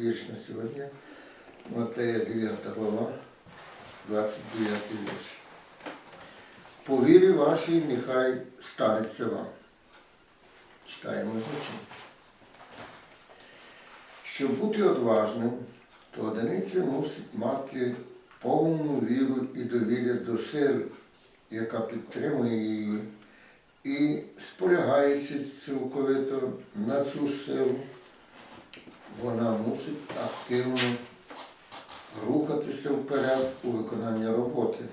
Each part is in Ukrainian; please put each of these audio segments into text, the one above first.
вірш на сьогодні. Матея 9 глава, 29 вірш. По вірі вашій нехай станеться вам. Читаємо значення. Щоб бути одважним, то одиниця мусить мати повну віру і довір'я до сили, яка підтримує її, і сполягаючи цілковито на цю силу, вона мусить активно рухатися вперед у виконання роботи,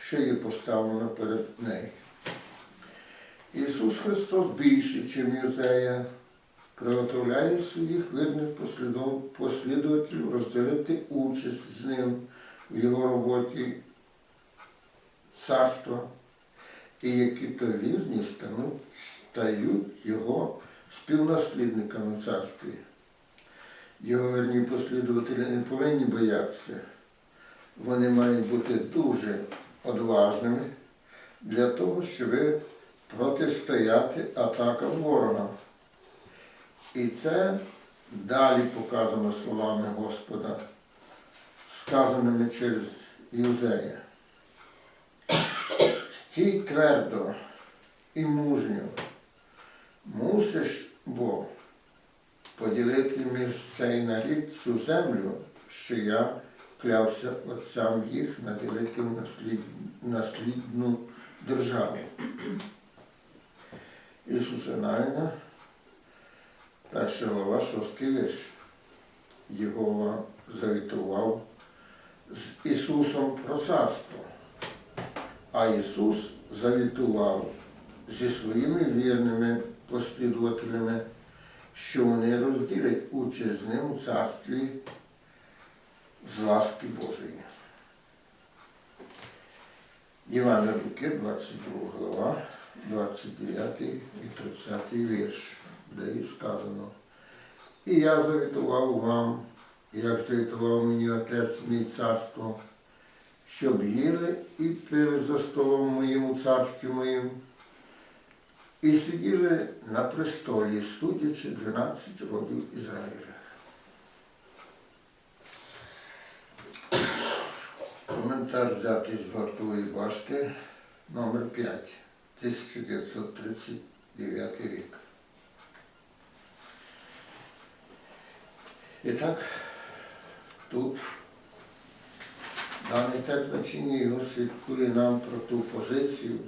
що є поставлено перед нею. Ісус Христос більше, ніж Юзея, приготовляє своїх вірних послідов- послідователів розділити участь з ним в його роботі царства, і які то вірні стануть, стають його співнаслідниками царстві. Його вірні послідователі не повинні боятися. Вони мають бути дуже одважними для того, щоб протистояти атакам ворога. І це далі показано словами Господа, сказаними через Юзея. Стій твердо і мужньо, мусиш бо поділити між цей нарід цю землю, що я клявся отцям їх наділити в наслід... наслідну державу. Ісуса Навіна, перша глава, шостий вірш. Єгова завітував з Ісусом про царство, а Ісус завітував зі своїми вірними послідователями, що вони розділять участь з ним у царстві з ласки Божої. Івана Луки, 22 глава, 29 і 30 вірш, де і сказано. І я завітував вам, як завітував мені Отець мій царство, щоб їли і пили за столом моїм у царстві моїм, і сиділи на престолі, судячи 12 родів Ізраїля. Коментар взятий з вартової башти номер 5 1939 рік. І так, тут даний текст значення його свідкує нам про ту позицію,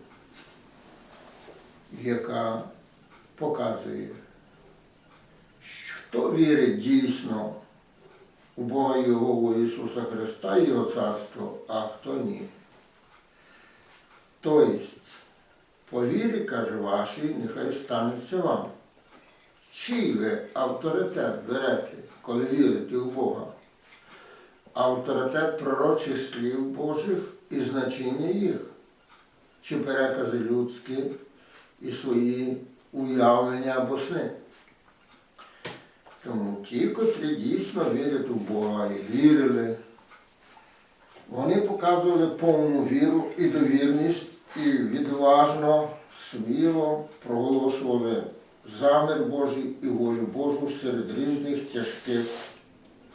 яка показує, хто вірить дійсно у Бога Його Ісуса Христа і Його царство, а хто ні. Тобто, по вірі, каже вашій, нехай станеться вам. Чий ви авторитет берете, коли вірите в Бога? Авторитет пророчих слів Божих і значення їх, чи перекази людські і свої уявлення або сни. Тому ті, котрі дійсно вірять у Бога і вірили, вони показували повну віру і довірність і відважно, сміло проголошували замір Божий і волю Божу серед різних тяжких,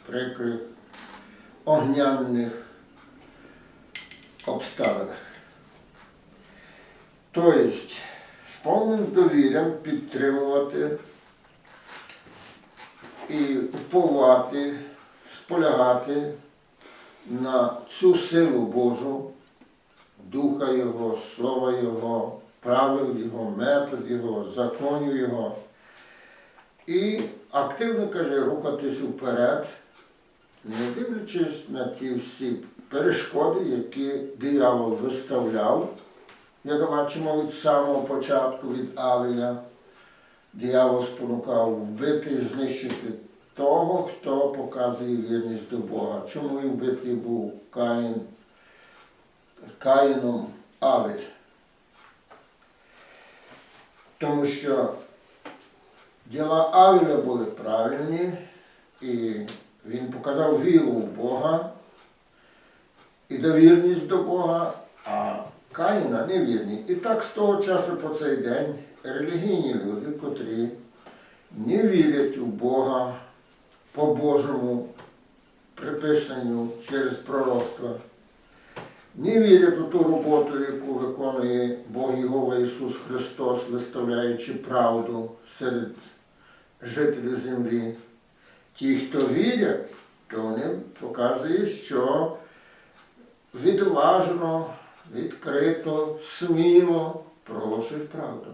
прикрих, огняних обставинах. Тобто, з повним довір'ям підтримувати і уповати, сполягати на цю силу Божу, Духа Його, Слова Його, правил Його, метод Його, законів Його. І активно каже рухатись вперед, не дивлячись на ті всі перешкоди, які диявол виставляв, як бачимо від самого початку, від Авеля. Диявол спонукав вбити знищити того, хто показує вірність до Бога. Чому і вбитий був Каїн, Каїном Авель? Тому що діла Авеля були правильні, і він показав віру в Бога і довірність до Бога, Каїна невірні. І так з того часу по цей день релігійні люди, котрі не вірять у Бога по Божому приписанню через пророцтва. Не вірять у ту роботу, яку виконує Бог Єгова Ісус Христос, виставляючи правду серед жителів землі. Ті, хто вірять, то вони показують, що відважно, відкрито, сміло проголошують правду.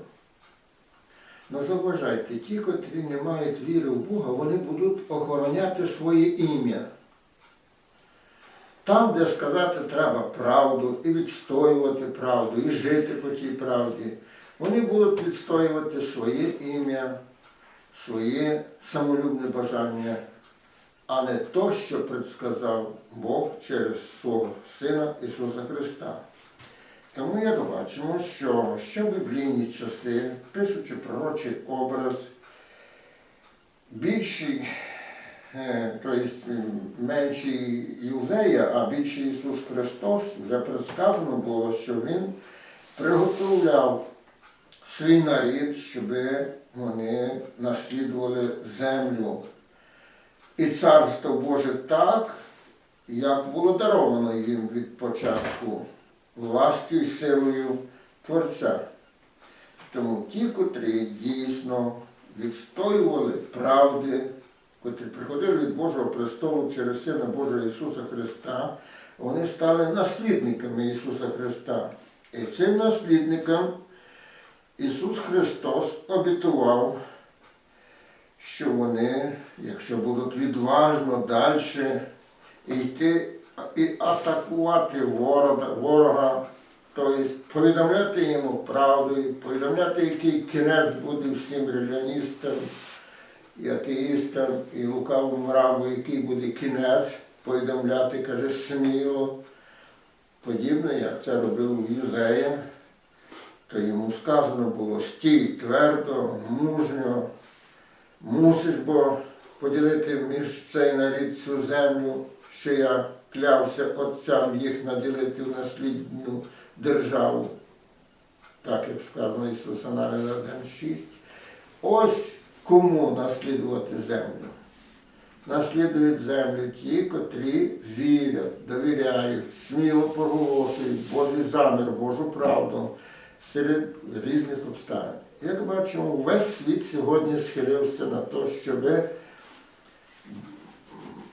Ну заважайте, ті, котрі не мають віри в Бога, вони будуть охороняти своє ім'я. Там, де сказати треба правду, і відстоювати правду, і жити по тій правді, вони будуть відстоювати своє ім'я, своє самолюбне бажання, а не то, що предсказав Бог через свого Сина Ісуса Христа. Тому як бачимо, що ще в біблійні часи, пишучи пророчий образ, більший, тобто менший Юзея, а більший Ісус Христос, вже предсказано було, що Він приготовляв свій нарід, щоб вони наслідували землю. І царство Боже так, як було даровано їм від початку властю і силою Творця. Тому ті, котрі дійсно відстоювали правди, котрі приходили від Божого престолу через Сина Божого Ісуса Христа, вони стали наслідниками Ісуса Христа. І цим наслідникам Ісус Христос обітував, що вони, якщо будуть відважно далі йти і атакувати ворога, ворога тобто повідомляти йому правду, повідомляти, який кінець буде всім реляністам, і атеїстам, і лукавому рабу, який буде кінець, повідомляти, каже, сміло. Подібне, як це робив Юзея, то йому сказано було стій твердо, мужньо, мусиш бо поділити між цей нарід цю землю, що я клявся отцям їх наділити в наслідну державу. Так як сказано Ісуса Навіна 1.6. Ось кому наслідувати землю. Наслідують землю ті, котрі вірять, довіряють, сміло проголошують Божий замір, Божу правду серед різних обставин. Як бачимо, весь світ сьогодні схилився на те, щоб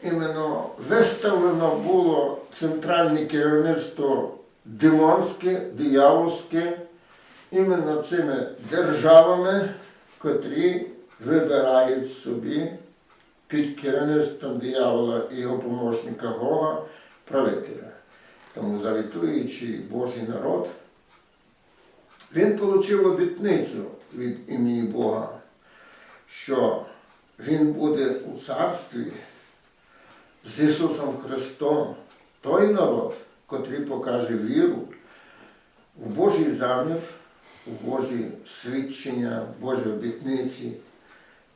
іменно виставлено було центральне керівництво демонське, диявольське, іменно цими державами, котрі вибирають собі під керівництвом диявола і його помощника Гога правителя. Тому завітуючи Божий народ, він отримав обітницю від імені Бога, що він буде у царстві з Ісусом Христом, той народ, котрий покаже віру у Божий замір, у Божі свідчення, Божі обітниці,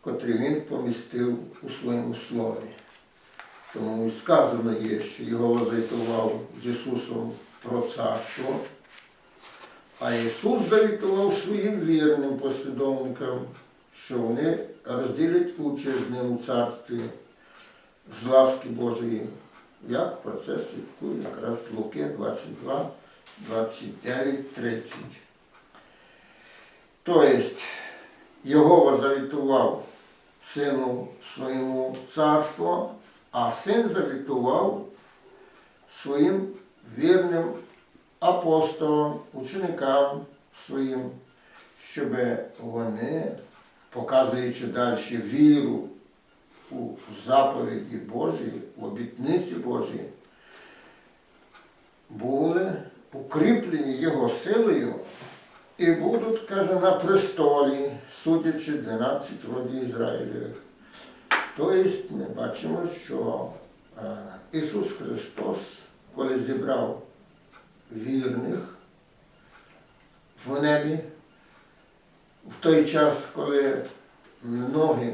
котрі Він помістив у своєму слові. Тому і сказано є, що його завітував з Ісусом про царство, а Ісус завітував своїм вірним послідовникам, що вони розділять участь з ним у царстві з ласки Божої, як про це свідкує якраз Луки 22, 29, 30. Тобто, Його завітував сину своєму царство, а син завітував своїм вірним апостолам, ученикам своїм, щоб вони, показуючи далі віру у заповіді Божі, в обітниці Божі, були укріплені Його силою і будуть, каже, на престолі, судячи 12 родів Ізраїлевих. Тобто ми бачимо, що е, Ісус Христос, коли зібрав вірних в небі, в той час, коли многі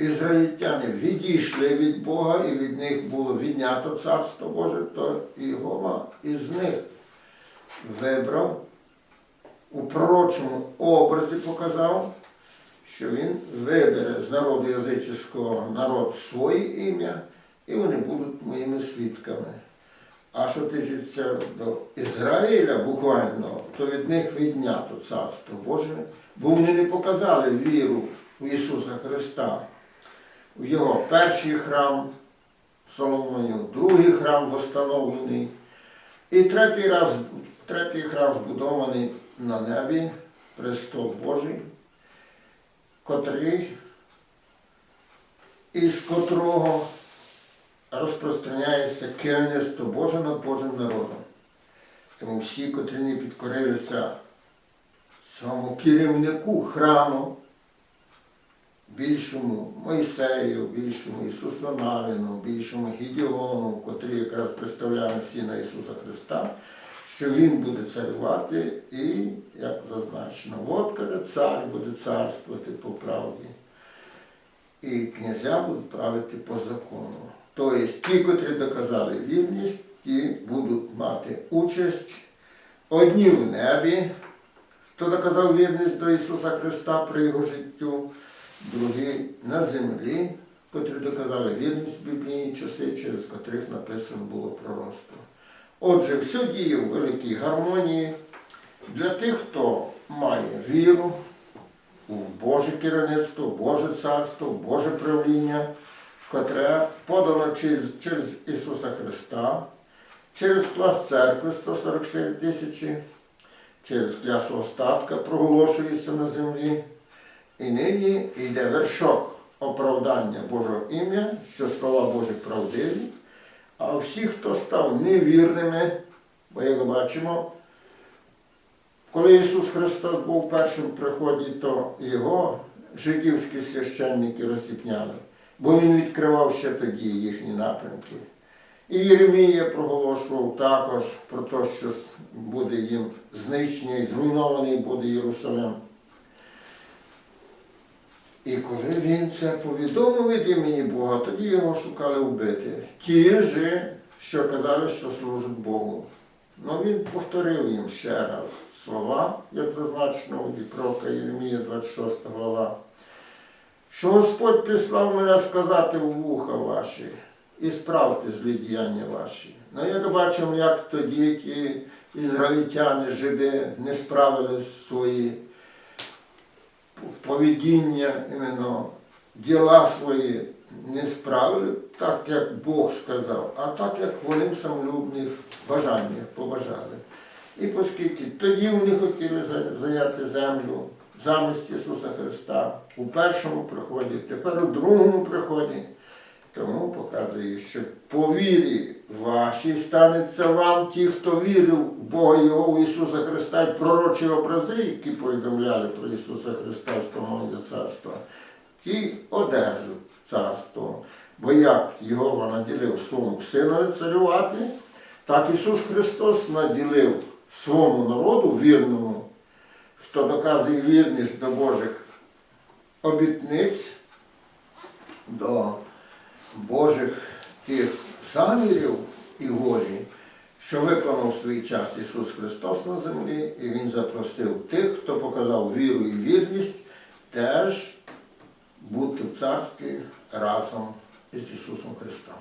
ізраїльтяни відійшли від Бога і від них було віднято Царство Боже, то Єгова із них вибрав, у пророчому образі показав, що він вибере з народу язичського народ своє ім'я, і вони будуть моїми свідками. А що тичиться до Ізраїля буквально, то від них віднято царство Боже, бо вони не показали віру в Ісуса Христа, в Його перший храм Соломонів, другий храм встановлений, і третій раз, третій храм збудований на небі, престол Божий, котрий, із котрого розпространяється керівництво Боже над Божим народом. Тому всі, котрі не підкорилися цьому керівнику храму, більшому Мойсею, більшому Ісусу Навіну, більшому Гідіону, котрий якраз представляє сина Ісуса Христа, що Він буде царювати і, як зазначено, от каже, цар буде царствувати по правді. І князя будуть правити по закону. Тобто ті, котрі доказали вірність, ті будуть мати участь одні в небі, хто доказав вірність до Ісуса Христа при його життю, другі на землі, котрі доказали вірність біблійні часи, через котрих написано було пророцтво. Отже, все діє в великій гармонії для тих, хто має віру у Боже керівництво, Боже царство, Боже правління, котре подано через, через Ісуса Христа, через клас церкви 144 тисячі, через клясу остатка проголошується на землі. І нині йде вершок оправдання Божого ім'я, що слова Божі правдиві, а всі, хто став невірними, бо як бачимо, коли Ісус Христос був в приході, то його жидівські священники розіпняли, бо Він відкривав ще тоді їхні напрямки. І Єремія проголошував також про те, що буде їм знищений, зруйнований буде Єрусалим. І коли він це повідомив від імені Бога, тоді його шукали вбити. Ті ж, що казали, що служать Богу. Ну він повторив їм ще раз слова, як зазначено у пророка Єремія 26 глава, що Господь прислав мене сказати у вуха ваші і справте злі діяння ваші. Ну, як бачимо, як тоді ті ізраїльтяни, жиди не справили свої поведіння, іменно діла свої не справили так, як Бог сказав, а так, як вони в самолюбних бажаннях побажали. І оскільки тоді вони хотіли за- зайняти землю замість Ісуса Христа у першому приході, тепер у другому приході, тому показує, що по вірі вашій станеться вам ті, хто вірив в Бога Його у Ісуса Христа і пророчі образи, які повідомляли про Ісуса Христа в Встановлення царства, ті одержать царство. Бо як Його наділив своєму синові царювати, так Ісус Христос наділив своєму народу вірному, хто доказує вірність до Божих обітниць, до Божих тих замірів і волі, що виконав свій час Ісус Христос на землі, і Він запросив тих, хто показав віру і вірність, теж бути в царстві разом із Ісусом Христом.